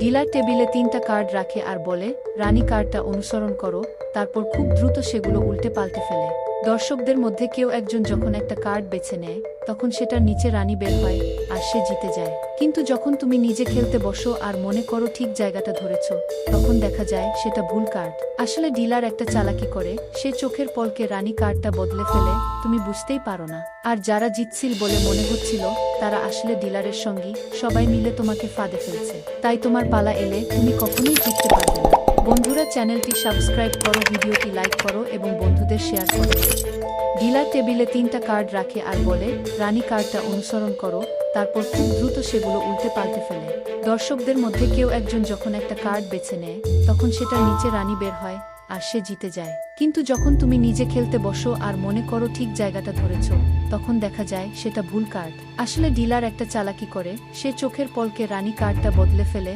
Dealer টেবিলে তিনটা card রাখে আর বলে রানী কার্ডটা অনুসরণ করো। তারপর খুব দ্রুত সেগুলো উল্টে পাল্টে ফেলে। দর্শকদের মধ্যে কেউ একজন যখন একটা কার্ড বেছে নেয়, তখন সেটার নিচে রানী বের হয় আর সে জিতে যায়। কিন্তু যখন তুমি নিজে খেলতে বসো আর মনে করো ঠিক জায়গাটা ধরেছ, তখন দেখা যায় সেটা ভুল কার্ড। আসলে ডিলার একটা চালাকি করে, সে চোখের পলকে রানী কার্ডটা বদলে ফেলে, তুমি বুঝতেই পারো না। আর যারা জিতছিল বলে মনে হচ্ছিল, তারা আসলে ডিলারের সঙ্গী, সবাই মিলে তোমাকে ফাঁদে ফেলছে। তাই তোমার পালা এলে তুমি কখনোই জিততে বন্ধুরা চ্যানেলটি সাবস্ক্রাইব করো, ভিডিওটি লাইক করো এবং বন্ধুদের শেয়ার করো। ডিলার টেবিলে তিনটা কার্ড রাখে আর বলে, রানী কার্ডটা অনুসরণ করো। তারপর খুব দ্রুত সেগুলো উল্টে পাল্টে ফেলে। দর্শকদের মধ্যে কেউ একজন যখন একটা কার্ড বেছে নেয়, তখন সেটার নিচে রানী বের হয় আর সে জিতে যায়। কিন্তু যখন তুমি নিজে খেলতে বসো আর মনে করো ঠিক জায়গাটা ধরেছ, তখন দেখা যায় সেটা ভুল কার্ড। আসলে ডিলার একটা চালাকি করে, সে চোখের পলকে রানী কার্ডটা বদলে ফেলে